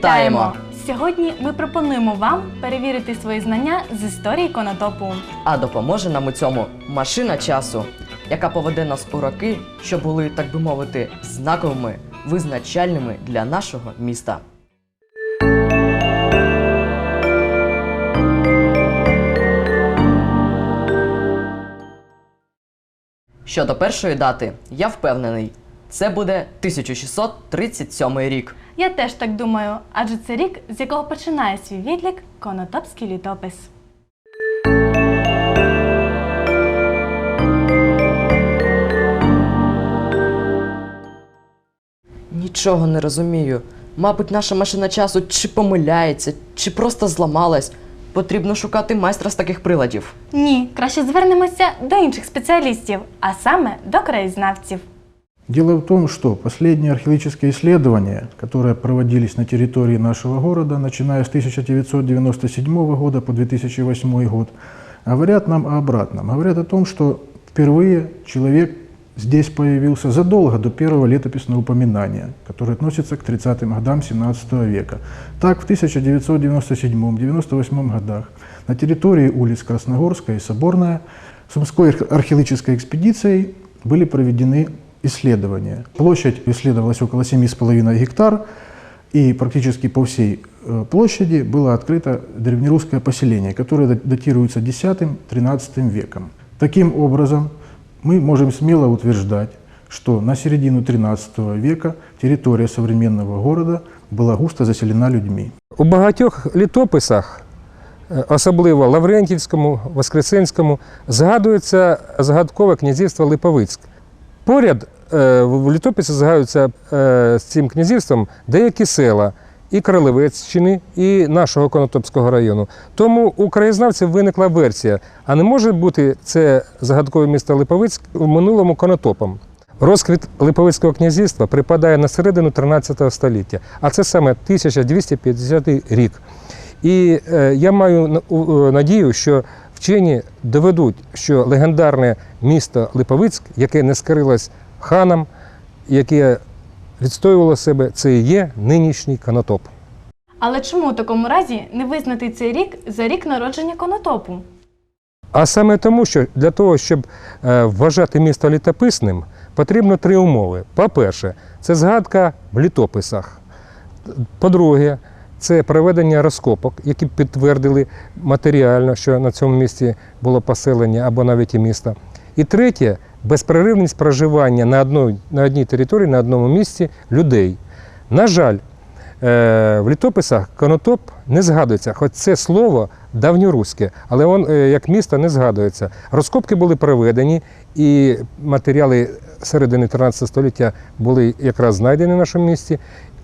Вітаємо! Сьогодні ми пропонуємо вам перевірити свої знання з історії конотопу. А допоможе нам у цьому машина часу, яка поведе нас у роки, що були, так би мовити, знаковими, визначальними для нашого міста. Щодо першої дати, я впевнений, це буде 1637 рік. Я теж так думаю, адже це рік, з якого починає свій відлік конотопський літопис. Нічого не розумію. Мабуть, наша машина часу чи помиляється, чи просто зламалась. Потрібно шукати майстра з таких приладів. Ні, краще звернемося до інших спеціалістів, а саме до краєзнавців. Дело в том, что последние археологические исследования, которые проводились на территории нашего города, начиная с 1997 года по 2008 год, говорят нам о обратном. Говорят о том, что впервые человек здесь появился задолго до первого летописного упоминания, которое относится к 30-м годам 17 века. Так, в 1997-98 годах на территории улиц Красногорская и Соборная Сумской арх- археологической экспедицией были проведены исследования. Площадь исследовалась около 7,5 гектар, и практически по всей э, площади было открыто древнерусское поселение, которое дат- датируется X-XIII веком. Таким образом, мы можем смело утверждать, что на середину XIII века территория современного города была густо заселена людьми. У багатьох літописах, е, особливо Лаврентівському, Воскресенському, згадується згадкове князівство Липовицьк. Поряд е, в літописі згадуються е, з цим князівством деякі села і Кролевецьчини, і нашого Конотопського району. Тому у краєзнавців виникла версія: а не може бути це загадкове місто Липовицьк в минулому конотопом. Розквіт Липовицького князівства припадає на середину 13 століття, а це саме 1250 рік. І е, я маю надію, що вчені доведуть, що легендарне місто Липовицьк, яке не скорилось ханам, яке відстоювало себе, це і є нинішній конотоп. Але чому у такому разі не визнати цей рік за рік народження конотопу? А саме тому, що для того, щоб е, вважати місто літописним, потрібно три умови. По-перше, це згадка в літописах. По-друге, це проведення розкопок, які підтвердили матеріально, що на цьому місці було поселення або навіть і місто. І третє безперервність проживання на одній, на одній території, на одному місці людей. На жаль, е, в літописах конотоп не згадується, хоч це слово давньоруське, але он, е, як місто не згадується. Розкопки були проведені, і матеріали середини 13 століття були якраз знайдені в нашому місті.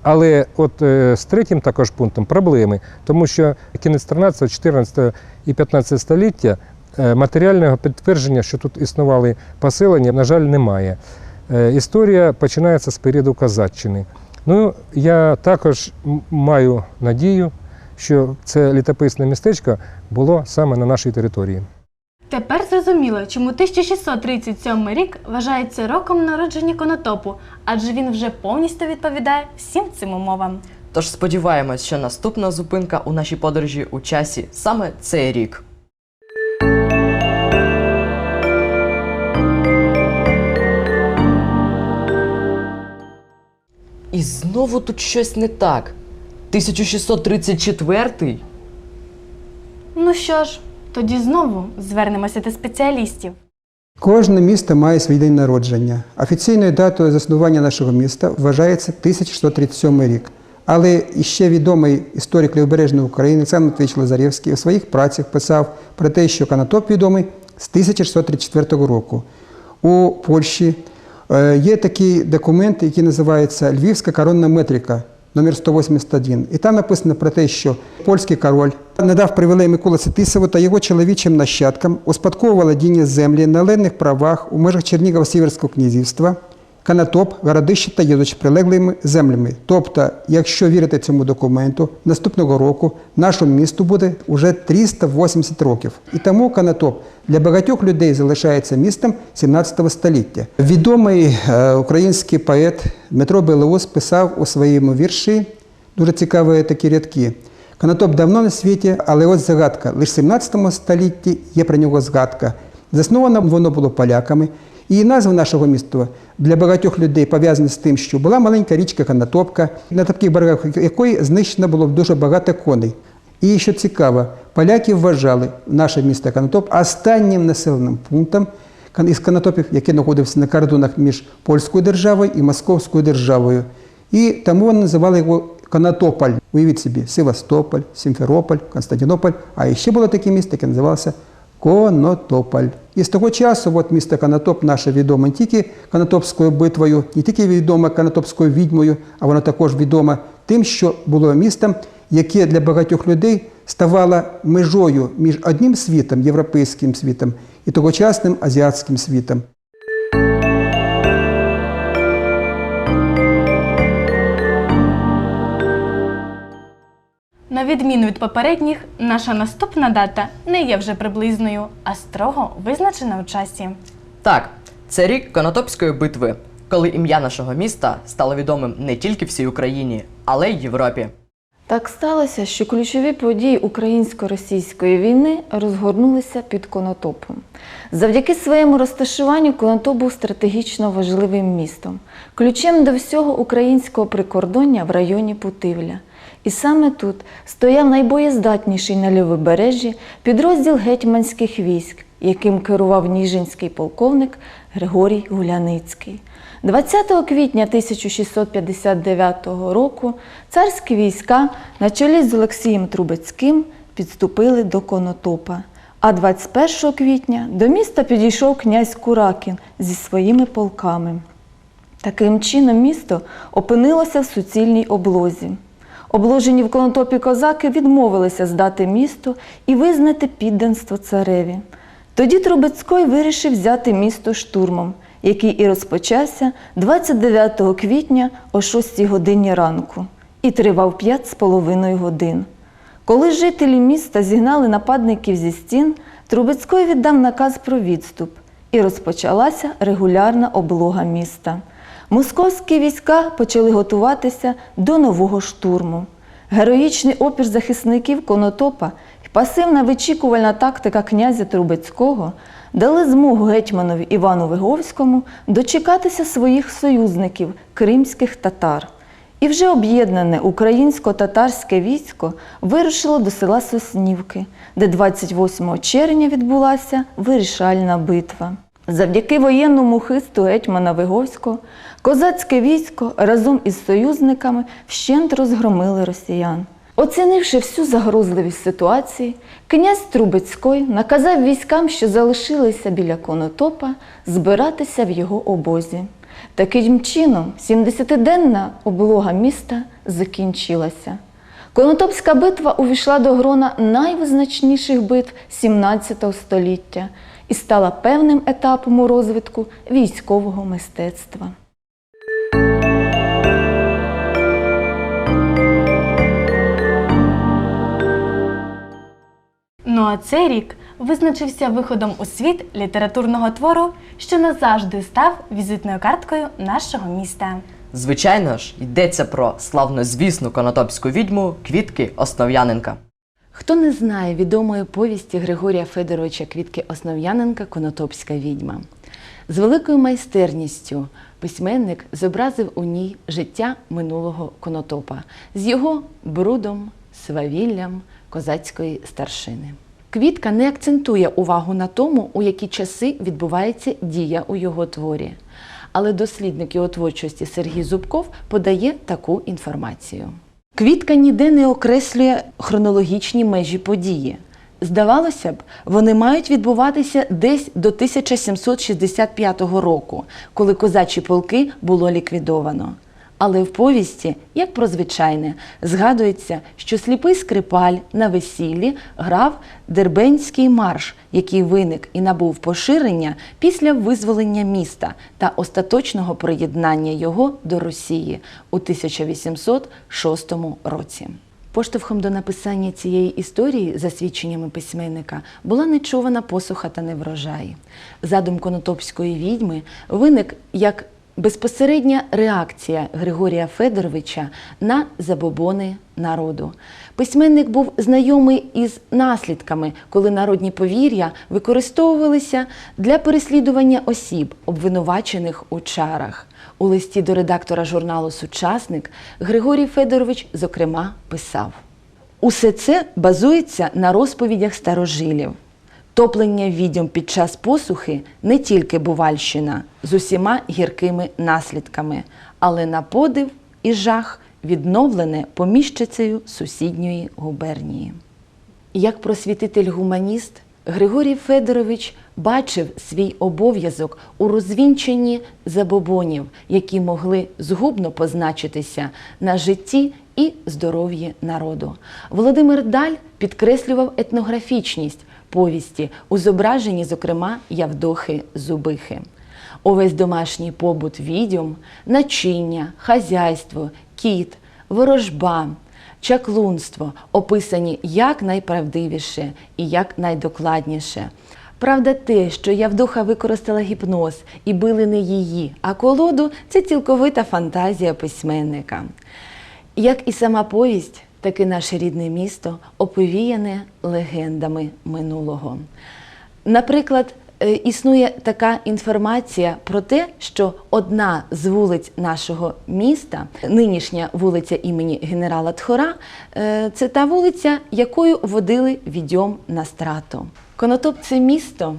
Але от е, з третім також пунктом проблеми, тому що кінець 13, 14 і 15 століття е, матеріального підтвердження, що тут існували поселення, на жаль, немає. Е, Історія починається з періоду Козаччини. Ну, я також маю надію, що це літописне містечко було саме на нашій території. Тепер зрозуміло, чому 1637 рік вважається роком народження конотопу, адже він вже повністю відповідає всім цим умовам. Тож сподіваємось, що наступна зупинка у нашій подорожі у часі саме цей рік. І знову тут щось не так. 1634 Ну що ж, тоді знову звернемося до спеціалістів. Кожне місто має свій день народження. Офіційною датою заснування нашого міста вважається 1137 рік. Але іще відомий історик Лівобережної України Олександр Матвійович Лазаревський у своїх працях писав про те, що Канатоп відомий з 1634 року. У Польщі е, є такий документ, який називається Львівська коронна метрика номер 181. І там написано про те, що польський король надав привілей Микола Сетисову та його чоловічим нащадкам успадкове володіння землі на ленних правах у межах Чернігово-Сіверського князівства, Канатоп, Городище та Єдоч прилеглими землями. Тобто, якщо вірити цьому документу, наступного року нашому місту буде уже 380 років. І тому Канатоп для багатьох людей залишається містом 17 століття. Відомий е, український поет Дмитро Белоус писав у своєму вірші дуже цікаві такі рядки. Конотоп давно на світі, але ось загадка. Лише в 17 столітті є про нього згадка. Засновано воно було поляками. І назва нашого міста для багатьох людей пов'язана з тим, що була маленька річка Конотопка, на таких берегах якої знищено було дуже багато коней. І що цікаво, поляки вважали наше місто Конотоп останнім населеним пунктом із Конотопів, який знаходився на кордонах між польською державою і Московською державою. І тому вони називали його Конотополь. Уявіть собі, Севастополь, Сімферополь, Константинополь. А ще було таке місто, яке називалося Конотополь. І з того часу от місто Конотоп наше відоме не тільки Конотопською битвою, не тільки відоме Конотопською відьмою, а воно також відоме тим, що було містом, яке для багатьох людей ставало межою між одним світом, європейським світом, і тогочасним азіатським світом. На відміну від попередніх, наша наступна дата не є вже приблизною, а строго визначена в часі. Так, це рік Конотопської битви, коли ім'я нашого міста стало відомим не тільки всій Україні, але й Європі. Так сталося, що ключові події українсько-російської війни розгорнулися під Конотопом. Завдяки своєму розташуванню Конотоп був стратегічно важливим містом, ключем до всього українського прикордоння в районі Путивля. І саме тут стояв найбоєздатніший на лівобережжі підрозділ гетьманських військ, яким керував ніжинський полковник Григорій Гуляницький. 20 квітня 1659 року царські війська на чолі з Олексієм Трубецьким підступили до Конотопа. А 21 квітня до міста підійшов князь Куракін зі своїми полками. Таким чином місто опинилося в суцільній облозі. Обложені в Конотопі козаки відмовилися здати місто і визнати підданство цареві. Тоді Трубецький вирішив взяти місто штурмом, який і розпочався 29 квітня о 6 годині ранку і тривав 5 з половиною годин. Коли жителі міста зігнали нападників зі стін, Трубецький віддав наказ про відступ і розпочалася регулярна облога міста. Московські війська почали готуватися до нового штурму. Героїчний опір захисників Конотопа і пасивна вичікувальна тактика князя Трубецького дали змогу гетьманові Івану Виговському дочекатися своїх союзників кримських татар. І вже об'єднане українсько-татарське військо вирушило до села Соснівки, де 28 червня відбулася вирішальна битва. Завдяки воєнному хисту гетьмана Виговського козацьке військо разом із союзниками вщент розгромили росіян. Оцінивши всю загрозливість ситуації, князь Трубецький наказав військам, що залишилися біля Конотопа, збиратися в його обозі. Таким чином, 70-денна облога міста закінчилася. Конотопська битва увійшла до грона найвизначніших битв 17 століття і стала певним етапом у розвитку військового мистецтва. Ну а цей рік визначився виходом у світ літературного твору, що назавжди став візитною карткою нашого міста. Звичайно ж, йдеться про славнозвісну конотопську відьму Квітки Основ'яненка. Хто не знає відомої повісті Григорія Федоровича Квітки Основ'яненка Конотопська відьма. З великою майстерністю письменник зобразив у ній життя минулого Конотопа з його брудом, свавіллям козацької старшини. Квітка не акцентує увагу на тому, у які часи відбувається дія у його творі. Але дослідник його творчості Сергій Зубков подає таку інформацію. Квітка ніде не окреслює хронологічні межі події. Здавалося б, вони мають відбуватися десь до 1765 року, коли козачі полки було ліквідовано. Але в повісті, як про звичайне, згадується, що сліпий скрипаль на весіллі грав Дербенський марш, який виник і набув поширення після визволення міста та остаточного приєднання його до Росії у 1806 році. Поштовхом до написання цієї історії, за свідченнями письменника, була нечувана посуха та неврожай. Задум конотопської відьми виник як безпосередня реакція Григорія Федоровича на забобони народу. Письменник був знайомий із наслідками, коли народні повір'я використовувалися для переслідування осіб, обвинувачених у чарах. У листі до редактора журналу Сучасник Григорій Федорович, зокрема, писав: Усе це базується на розповідях старожилів. Топлення відьом під час посухи не тільки Бувальщина з усіма гіркими наслідками, але на подив і жах відновлене поміщицею сусідньої губернії. Як просвітитель-гуманіст, Григорій Федорович бачив свій обов'язок у розвінченні забобонів, які могли згубно позначитися на житті і здоров'ї народу. Володимир Даль підкреслював етнографічність повісті у зображенні, зокрема, Явдохи Зубихи. Увесь домашній побут відьом, начиння, хазяйство, кіт, ворожба, чаклунство описані як найправдивіше і як найдокладніше. Правда, те, що Явдоха використала гіпноз і били не її, а колоду це цілковита фантазія письменника. Як і сама повість, так і наше рідне місто оповіяне легендами минулого. Наприклад, е, існує така інформація про те, що одна з вулиць нашого міста, нинішня вулиця імені генерала Тхора, е, це та вулиця, якою водили відьом на страту. Конотоп це місто,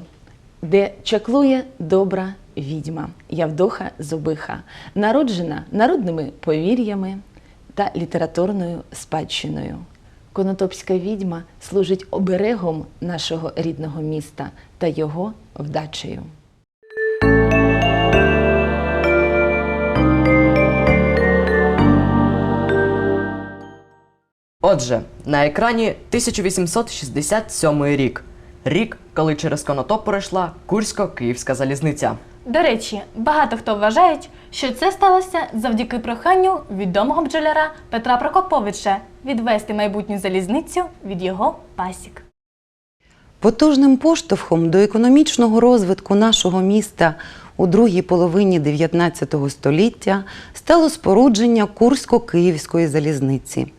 де чаклує добра відьма Явдоха Зубиха, народжена народними повір'ями та літературною спадщиною. Конотопська відьма служить оберегом нашого рідного міста та його вдачею. Отже, на екрані 1867 рік. Рік, коли через Конотоп пройшла Курсько-Київська залізниця. До речі, багато хто вважають, що це сталося завдяки проханню відомого бджоляра Петра Прокоповича відвести майбутню залізницю від його пасік. Потужним поштовхом до економічного розвитку нашого міста у другій половині 19 століття стало спорудження Курсько-Київської залізниці.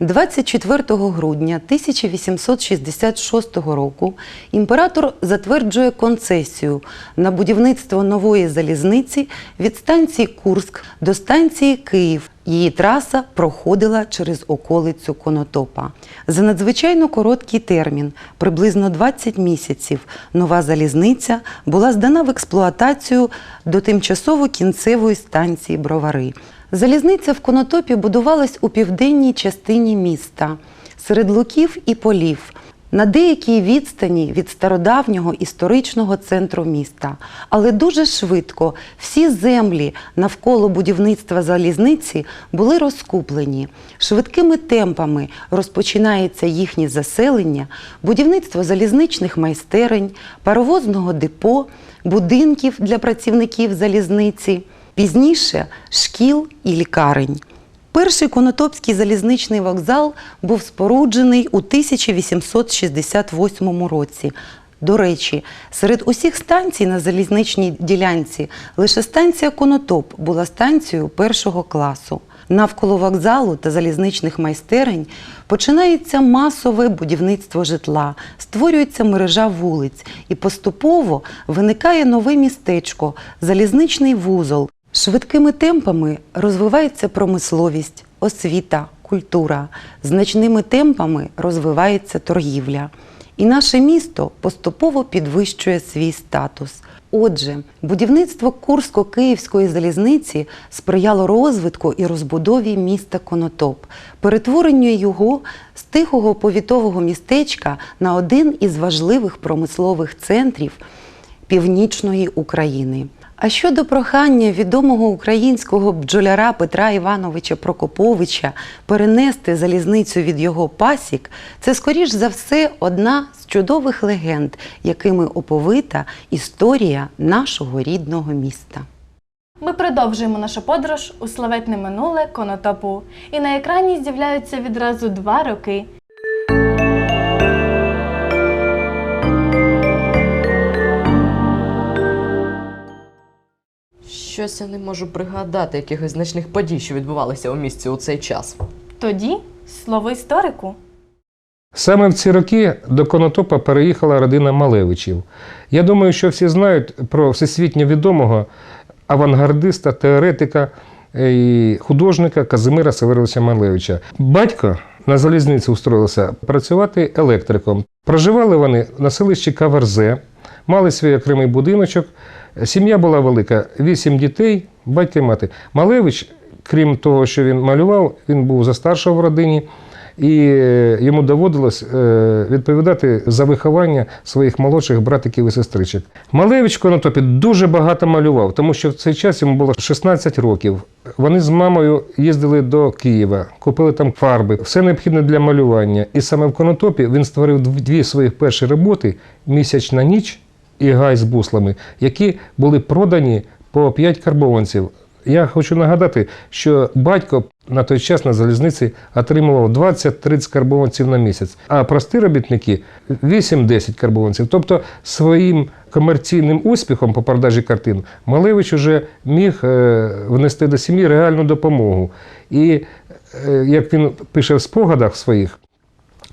24 грудня 1866 року імператор затверджує концесію на будівництво нової залізниці від станції Курськ до станції Київ. Її траса проходила через околицю Конотопа. За надзвичайно короткий термін, приблизно 20 місяців, нова залізниця була здана в експлуатацію до тимчасово кінцевої станції Бровари. Залізниця в Конотопі будувалась у південній частині міста, серед луків і полів, на деякій відстані від стародавнього історичного центру міста. Але дуже швидко всі землі навколо будівництва залізниці були розкуплені. Швидкими темпами розпочинається їхнє заселення, будівництво залізничних майстерень, паровозного депо, будинків для працівників залізниці, пізніше шкіл і лікарень. Перший Конотопський залізничний вокзал був споруджений у 1868 році. До речі, серед усіх станцій на залізничній ділянці лише станція Конотоп була станцією першого класу. Навколо вокзалу та залізничних майстерень починається масове будівництво житла, створюється мережа вулиць і поступово виникає нове містечко, залізничний вузол. Швидкими темпами розвивається промисловість, освіта, культура. Значними темпами розвивається торгівля. І наше місто поступово підвищує свій статус. Отже, будівництво Курсько-Київської залізниці сприяло розвитку і розбудові міста Конотоп, перетворенню його з тихого повітового містечка на один із важливих промислових центрів північної України. А щодо прохання відомого українського бджоляра Петра Івановича Прокоповича перенести залізницю від його пасік, це скоріш за все одна з чудових легенд, якими оповита історія нашого рідного міста. Ми продовжуємо нашу подорож у славетне минуле Конотопу. І на екрані з'являються відразу два роки. Щось я не можу пригадати якихось значних подій, що відбувалися у місті у цей час. Тоді слово історику. Саме в ці роки до Конотопа переїхала родина Малевичів. Я думаю, що всі знають про всесвітньо відомого авангардиста, теоретика е, і художника Казимира Северовича Малевича. Батько на залізниці устроївся працювати електриком. Проживали вони на селищі Каверзе, мали свій окремий будиночок. Сім'я була велика, вісім дітей, батько і мати. Малевич, крім того, що він малював, він був за старшого в родині і е, йому доводилось е, відповідати за виховання своїх молодших братиків і сестричок. Малевич Конотопі дуже багато малював, тому що в цей час йому було 16 років. Вони з мамою їздили до Києва, купили там фарби, все необхідне для малювання. І саме в Конотопі він створив дві свої перші роботи Місячна ніч і Гай з буслами, які були продані по 5 карбованців. Я хочу нагадати, що батько на той час на залізниці отримував 20-30 карбованців на місяць, а прості робітники 8-10 карбованців. Тобто своїм комерційним успіхом по продажі картин Малевич вже міг е, внести до сім'ї реальну допомогу. І е, як він пише в спогадах своїх,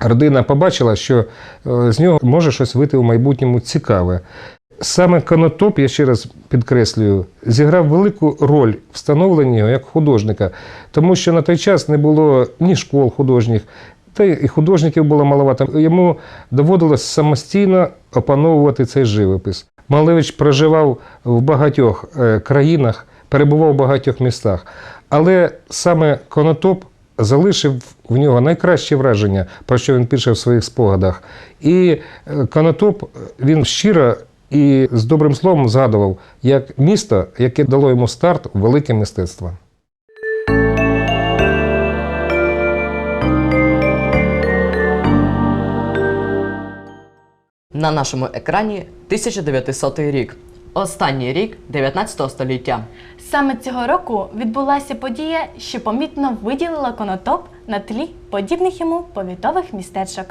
родина побачила, що е, з нього може щось вийти у майбутньому цікаве. Саме Конотоп, я ще раз підкреслюю, зіграв велику роль в його як художника, тому що на той час не було ні школ художніх, та й художників було маловато. Йому доводилось самостійно опановувати цей живопис. Малевич проживав в багатьох е, країнах, перебував в багатьох містах, але саме Конотоп залишив в нього найкраще враження, про що він пише в своїх спогадах. І е, Конотоп він щиро і з добрим словом згадував як місто, яке дало йому старт у велике мистецтво. На нашому екрані 1900 рік. Останній рік 19 століття. Саме цього року відбулася подія, що помітно виділила конотоп на тлі подібних йому повітових містечок.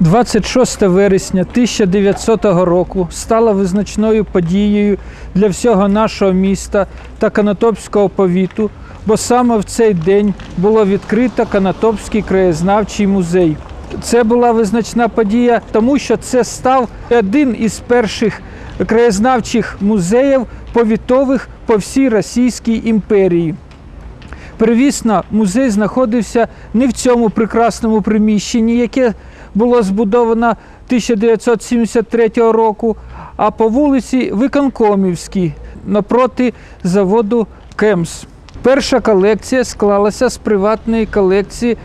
26 вересня 1900 року стала визначною подією для всього нашого міста та Канатопського повіту, бо саме в цей день було відкрито Канатопський краєзнавчий музей. Це була визначна подія, тому що це став один із перших краєзнавчих музеїв повітових по всій Російській імперії. Первісно, музей знаходився не в цьому прекрасному приміщенні, яке було збудовано 1973 року, а по вулиці Виконкомівській напроти заводу Кемс. Перша колекція склалася з приватної колекції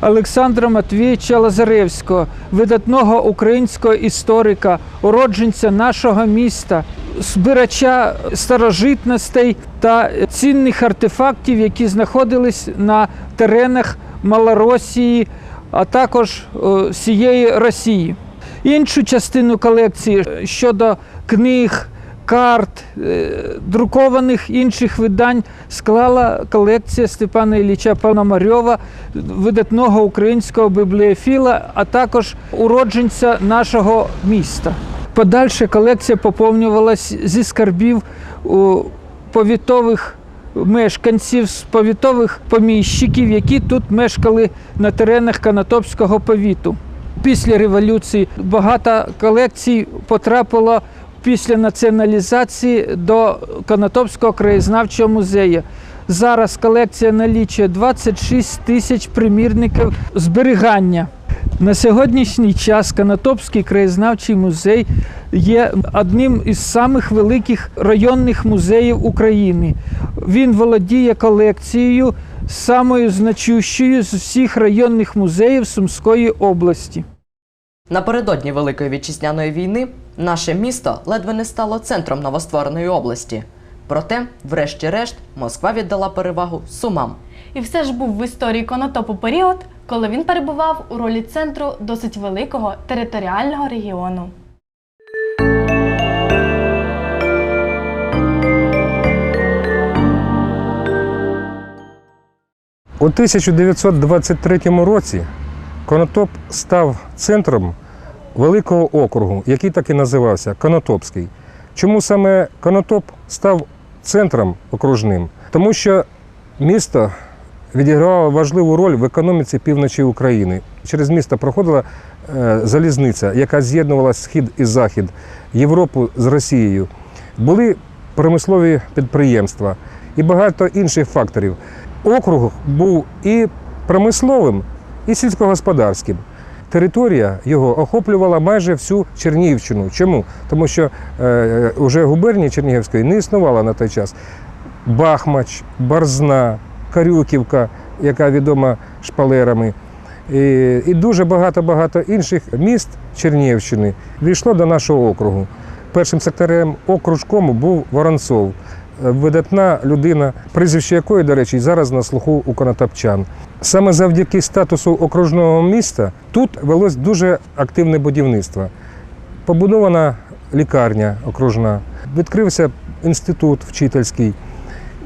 Олександра Матвійовича Лазаревського, видатного українського історика, уродженця нашого міста, збирача старожитностей та цінних артефактів, які знаходились на теренах Малоросії, а також е, всієї Росії. Іншу частину колекції щодо книг, карт, е, друкованих інших видань склала колекція Степана Ілліча Пономарьова, видатного українського бібліофіла, а також уродженця нашого міста. Подальша колекція поповнювалась зі скарбів у повітових мешканців, з повітових поміщиків, які тут мешкали на теренах Канатопського повіту. Після революції багато колекцій потрапило після націоналізації до Канатопського краєзнавчого музею. Зараз колекція налічує 26 тисяч примірників зберігання. На сьогоднішній час Канатопський краєзнавчий музей є одним із самих великих районних музеїв України. Він володіє колекцією самою значущою з всіх районних музеїв Сумської області. Напередодні Великої вітчизняної війни наше місто ледве не стало центром новоствореної області. Проте, врешті-решт, Москва віддала перевагу сумам. І все ж був в історії конотопу період, коли він перебував у ролі центру досить великого територіального регіону. У 1923 році Конотоп став центром великого округу, який так і називався Конотопський. Чому саме Конотоп став центром окружним, тому що місто відігравало важливу роль в економіці півночі України. Через місто проходила е, залізниця, яка з'єднувала схід і захід, Європу з Росією. Були промислові підприємства і багато інших факторів. Округ був і промисловим, і сільськогосподарським. Територія його охоплювала майже всю Чернігівщину. Чому? Тому що е, вже губернії Чернігівської не існувало на той час. Бахмач, Барзна, Карюківка, яка відома шпалерами, і, і дуже багато-багато інших міст Чернігівщини війшло до нашого округу. Першим секретарем окружкому був Воронцов, видатна людина, прізвище якої, до речі, зараз на слуху у конотопчан. Саме завдяки статусу окружного міста тут велось дуже активне будівництво. Побудована лікарня окружна, відкрився інститут вчительський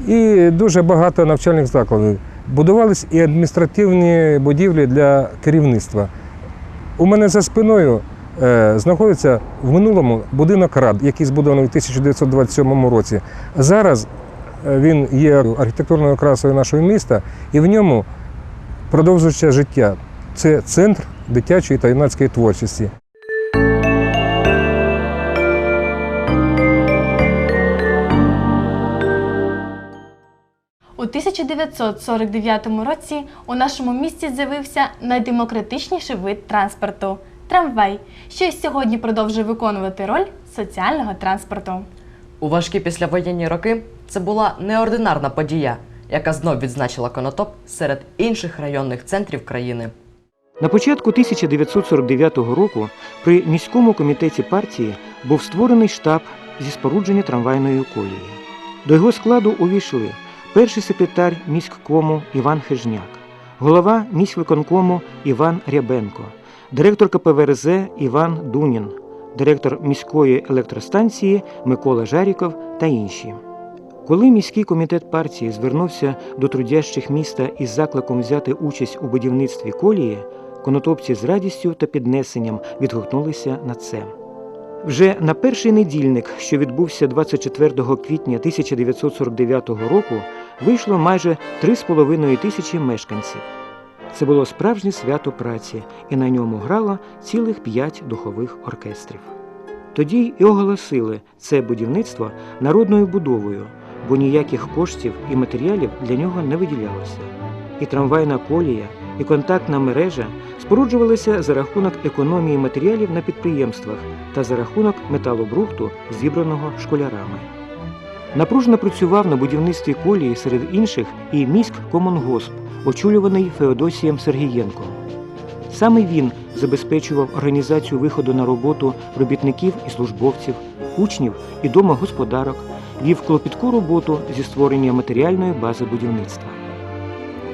і дуже багато навчальних закладів. Будувались і адміністративні будівлі для керівництва. У мене за спиною е, знаходиться в минулому будинок рад, який збудований у 1927 році. Зараз е, він є архітектурною окрасою нашого міста, і в ньому продовжується життя. Це центр дитячої та юнацької творчості. У 1949 році у нашому місті з'явився найдемократичніший вид транспорту трамвай, що й сьогодні продовжує виконувати роль соціального транспорту. У важкі післявоєнні роки це була неординарна подія, яка знов відзначила Конотоп серед інших районних центрів країни. На початку 1949 року при міському комітеті партії був створений штаб зі спорудження трамвайної колії. До його складу увійшли перший секретар міськкому Іван Хижняк, голова міськвиконкому Іван Рябенко, директор КПВРЗ Іван Дунін, директор міської електростанції Микола Жаріков та інші. Коли міський комітет партії звернувся до трудящих міста із закликом взяти участь у будівництві колії, конотопці з радістю та піднесенням відгукнулися на це. Вже на перший недільник, що відбувся 24 квітня 1949 року, вийшло майже 3,5 тисячі мешканців. Це було справжнє свято праці, і на ньому грало цілих п'ять духових оркестрів. Тоді і оголосили це будівництво народною будовою, бо ніяких коштів і матеріалів для нього не виділялося. І трамвайна колія, і контактна мережа споруджувалися за рахунок економії матеріалів на підприємствах та за рахунок металобрухту, зібраного школярами. Напружено працював на будівництві колії серед інших і міськ Комонгосп, очолюваний Феодосієм Сергієнком. Саме він забезпечував організацію виходу на роботу робітників і службовців, учнів і домогосподарок, вів клопітку роботу зі створення матеріальної бази будівництва.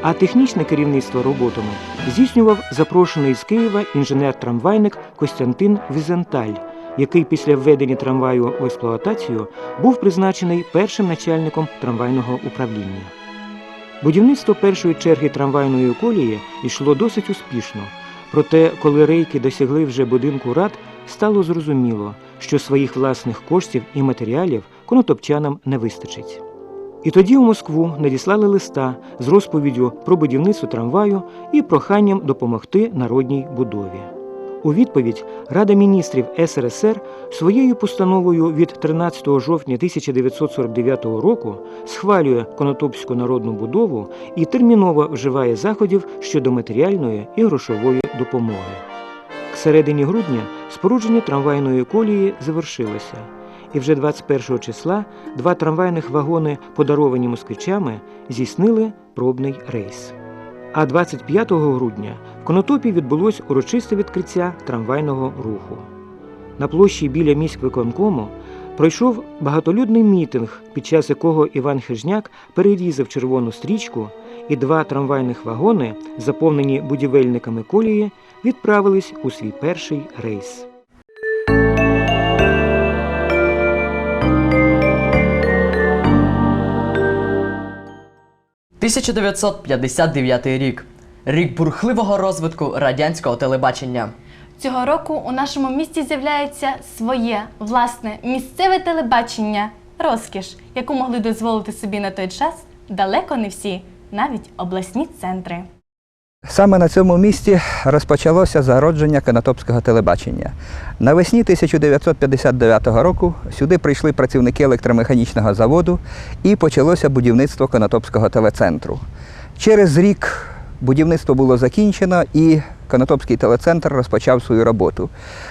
А технічне керівництво роботами здійснював запрошений з Києва інженер-трамвайник Костянтин Візенталь, який після введення трамваю в експлуатацію був призначений першим начальником трамвайного управління. Будівництво першої черги трамвайної колії йшло досить успішно. Проте, коли рейки досягли вже будинку рад, стало зрозуміло, що своїх власних коштів і матеріалів конотопчанам не вистачить. І тоді у Москву надіслали листа з розповіддю про будівництво трамваю і проханням допомогти народній будові. У відповідь Рада міністрів СРСР своєю постановою від 13 жовтня 1949 року схвалює Конотопську народну будову і терміново вживає заходів щодо матеріальної і грошової допомоги. К середині грудня спорудження трамвайної колії завершилося, і вже 21 числа два трамвайних вагони, подаровані москвичами, здійснили пробний рейс. А 25 грудня в Конотопі відбулось урочисте відкриття трамвайного руху. На площі біля міськвиконкому пройшов багатолюдний мітинг, під час якого Іван Хижняк перерізав червону стрічку, і два трамвайних вагони, заповнені будівельниками колії, відправились у свій перший рейс. 1959 рік. Рік бурхливого розвитку радянського телебачення. Цього року у нашому місті з'являється своє власне місцеве телебачення розкіш, яку могли дозволити собі на той час далеко не всі, навіть обласні центри. Саме на цьому місці розпочалося зародження канатопського телебачення. Навесні 1959 року сюди прийшли працівники електромеханічного заводу і почалося будівництво канатопського телецентру. Через рік будівництво було закінчено і Конотопський телецентр розпочав свою роботу.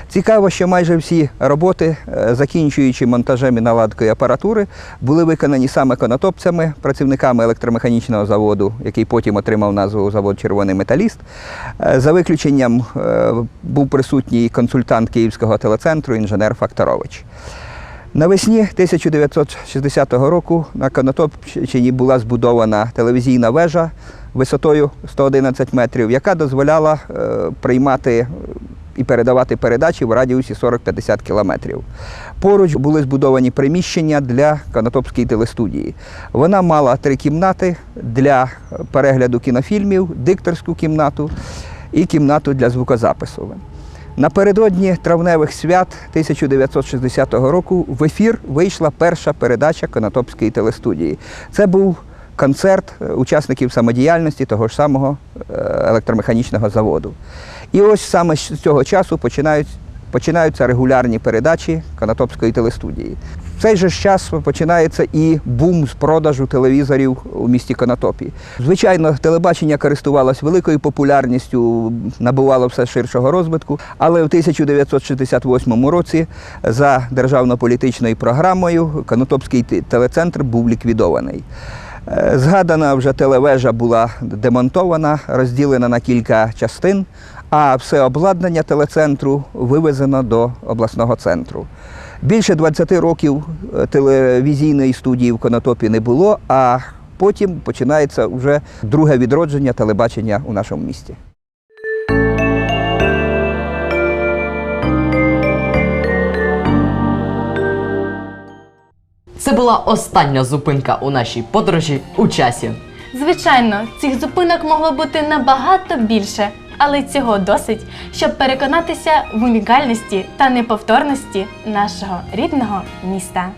Цікаво, що майже всі роботи, е, закінчуючи монтажем і наладкою апаратури, були виконані саме конотопцями, працівниками електромеханічного заводу, який потім отримав назву завод Червоний металіст. Е, За виключенням е, був присутній консультант Київського телецентру інженер Факторович. Навесні 1960 року на Конотопщині була збудована телевізійна вежа висотою 111 метрів, яка дозволяла е, приймати і передавати передачі в радіусі 40-50 кілометрів. Поруч були збудовані приміщення для Конотопської телестудії. Вона мала три кімнати для перегляду кінофільмів, дикторську кімнату і кімнату для звукозапису. Напередодні травневих свят 1960 року в ефір вийшла перша передача Конотопської телестудії. Це був концерт е, учасників самодіяльності того ж самого е, електромеханічного заводу. І ось саме з цього часу починають, починаються регулярні передачі Конотопської телестудії. В цей же час починається і бум з продажу телевізорів у місті Конотопі. Звичайно, телебачення користувалось великою популярністю, набувало все ширшого розвитку, але в 1968 році за державно-політичною програмою Конотопський телецентр був ліквідований. Е, Згадана вже телевежа була демонтована, розділена на кілька частин, а все обладнання телецентру вивезено до обласного центру. Більше 20 років е, телевізійної студії в Конотопі не було, а потім починається вже друге відродження телебачення у нашому місті. Це була остання зупинка у нашій подорожі у часі. Звичайно, цих зупинок могло бути набагато більше, але цього досить, щоб переконатися в унікальності та неповторності нашого рідного міста.